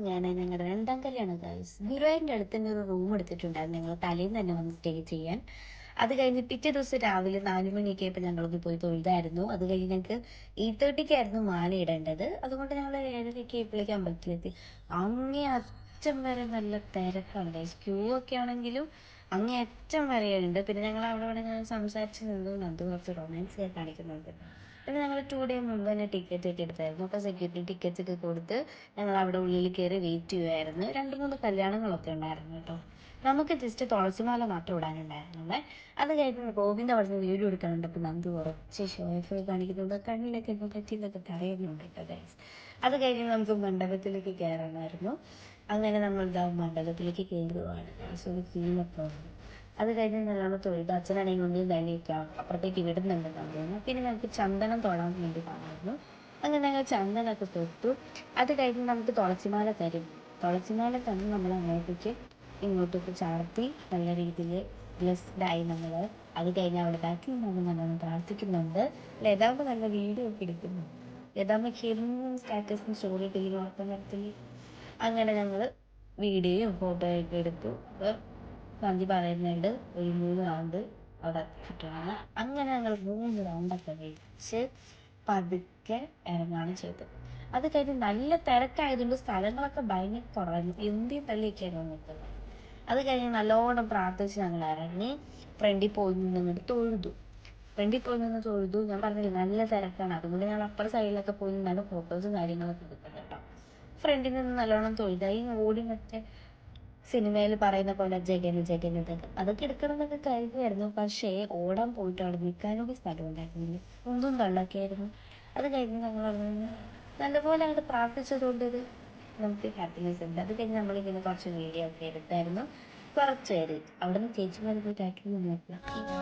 ഞാൻ ഞങ്ങളുടെ രണ്ടാം കല്യാണം ഗൈസ് ഗുരുവായൂരിന്റെ അടുത്ത് തന്നെ ഒരു റൂം എടുത്തിട്ടുണ്ടായിരുന്നു. ഞങ്ങൾ തലേന്ന് തന്നെ വന്ന് സ്റ്റേ ചെയ്യാൻ. അത് കഴിഞ്ഞ് പിറ്റേ ദിവസം രാവിലെ നാല് മണിയൊക്കെ ആയപ്പോൾ ഞങ്ങളൊന്ന് പോയി തൊഴുതായിരുന്നു. അത് കഴിഞ്ഞ് ഞങ്ങൾക്ക് എയ്റ്റ് തേർട്ടിക്കായിരുന്നു മാല ഇടേണ്ടത്. അതുകൊണ്ട് ഞങ്ങൾ ഏഴരയ്ക്ക് ആയപ്പോഴേക്കും അമ്പലത്തിലെത്തി. അങ്ങേ അറ്റം വരെ നല്ല തിരക്കാണ് ഗൈസ് ക്യൂ ഒക്കെ ആണെങ്കിലും അങ്ങേ അറ്റം വരെയുണ്ട്. പിന്നെ ഞങ്ങൾ അവിടെ ഇവിടെ ഞാൻ സംസാരിച്ച് നിന്നു. അത് കുറച്ച് റൊമാൻസ് കാണിക്കുന്നുണ്ട്. പിന്നെ ഞങ്ങൾ ടു ഡേ മുമ്പ് തന്നെ ടിക്കറ്റ് ഒക്കെ എടുത്തായിരുന്നു അപ്പോൾ സെക്യൂരിറ്റി ടിക്കറ്റ് ഒക്കെ കൊടുത്ത് ഞങ്ങൾ അവിടെ ഉള്ളിൽ കയറി വെയിറ്റ് ചെയ്യുമായിരുന്നു രണ്ട് മൂന്ന് കല്യാണങ്ങളൊക്കെ ഉണ്ടായിരുന്നു കേട്ടോ. നമുക്ക് ജസ്റ്റ് തുളസിമാല മാത്രം ഇടാനുണ്ടായിരുന്നുള്ളേ. അത് കഴിഞ്ഞ് ഗോവിന്ദ പറഞ്ഞ വീഡിയോ എടുക്കാനുണ്ട്. എടുക്കാനുണ്ടപ്പോൾ നന്ദി കുറച്ച് ഷോഫ് കാണിക്കുന്നുണ്ട്. കണ്ണിലൊക്കെ എന്തോ പറ്റിയെന്നൊക്കെ പറയുന്നുണ്ട് കേട്ടോ ഗൈസ് അത് കഴിഞ്ഞ് നമുക്ക് മണ്ഡപത്തിലേക്ക് കയറണമായിരുന്നു അങ്ങനെ നമ്മൾ ഇതാ മണ്ഡപത്തിലേക്ക് കയറുവാണ് സോ ഫീലൊക്കെ ഉണ്ട് അത് കഴിഞ്ഞ് നല്ലോണം തൊഴുത് അച്ഛനാണെങ്കിൽ ഒന്നും തന്നെയൊക്കെയാണ് അപ്പുറത്തേക്ക് വിടുന്നുണ്ട് തോന്നുന്നു പിന്നെ ഞങ്ങൾക്ക് ചന്ദനം തൊടാൻ വേണ്ടി പറഞ്ഞിരുന്നു അങ്ങനെ ഞങ്ങൾ ചന്ദനമൊക്കെ തൊട്ടു. അത് കഴിഞ്ഞ് നമുക്ക് തുളസിമാല തരും. തുളസിമാല തന്ന് നമ്മൾ അങ്ങോട്ടേക്ക് ഇങ്ങോട്ടേക്ക് ചാർത്തി നല്ല രീതിയിൽ ബ്ലെസ്ഡായി നമ്മൾ അത് കഴിഞ്ഞ് അവിടെ ബാക്കിൽ നമ്മൾ നല്ലോണം പ്രാർത്ഥിക്കുന്നുണ്ട്. ലതാമ്മ നല്ല വീഡിയോ ഒക്കെ എടുക്കുന്നു. ലതാമ്മയ്ക്ക് എന്നും സ്റ്റാറ്റസും സ്റ്റോറി ഇട്ടിങ്ങനെ വാർത്ത നടത്തി അങ്ങനെ ഞങ്ങൾ വീഡിയോയും ഫോട്ടോയൊക്കെ എടുത്തു. നന്ദി പറയുന്നുണ്ട് ഒരു മൂന്ന് റൗണ്ട് അവിടെ ചുറ്റുവാണ് അങ്ങനെ ഞങ്ങൾ മൂന്ന് റൗണ്ടൊക്കെ കഴിച്ച് പതുക്കെ ഇറങ്ങുകയാണ് ചെയ്തത്. അത് കഴിഞ്ഞ് നല്ല തിരക്കായതുകൊണ്ട് സ്ഥലങ്ങളൊക്കെ ഭയങ്കര കുറവായിരുന്നു എന്തിയും തള്ളിയൊക്കെയായിരുന്നു നിൽക്കുന്നത് അത് കഴിഞ്ഞ് നല്ലോണം പ്രാർത്ഥിച്ച് ഞങ്ങൾ ഇറങ്ങി ഫ്രണ്ടിൽ പോയി നിന്നിട്ട് തൊഴുതു. ഫ്രണ്ടിൽ പോയി നിന്ന് തൊഴുതു. ഞാൻ പറഞ്ഞില്ലേ നല്ല തിരക്കാണ്. അതുകൊണ്ട് ഞങ്ങൾ അപ്പുറ സൈഡിലൊക്കെ പോയി നിന്നാണ് ഫോട്ടോസും കാര്യങ്ങളൊക്കെ എടുക്കുന്നത് കേട്ടോ. ഫ്രണ്ടിൽ നിന്ന് നല്ലോണം തൊഴുതായി ഓടി മറ്റേ സിനിമയിൽ പറയുന്ന പോലെ ജഗന് ജഗന് അതൊക്കെ എടുക്കണം എന്നൊക്കെ കരുതിയായിരുന്നു. പക്ഷേ ഓടാൻ പോയിട്ട് അവിടെ നിൽക്കാനൊക്കെ സ്ഥലം ഉണ്ടായിരുന്നില്ല ഒന്നും തള്ളൊക്കെ ആയിരുന്നു അത് കഴിഞ്ഞ് ഞങ്ങൾ നല്ലപോലെ അങ്ങോട്ട് പ്രാർത്ഥിച്ചതുകൊണ്ട് ഒരു നമുക്ക് ഹാപ്പിനെസ് ഉണ്ട്. അത് കഴിഞ്ഞ് നമ്മളിങ്ങനെ കുറച്ച് വീഡിയോ ഒക്കെ എടുത്തായിരുന്നു. കുറച്ച് പേര്. നിന്ന് ചേച്ചിമാരെ പോയിട്ട് ആക്കി നോക്കുക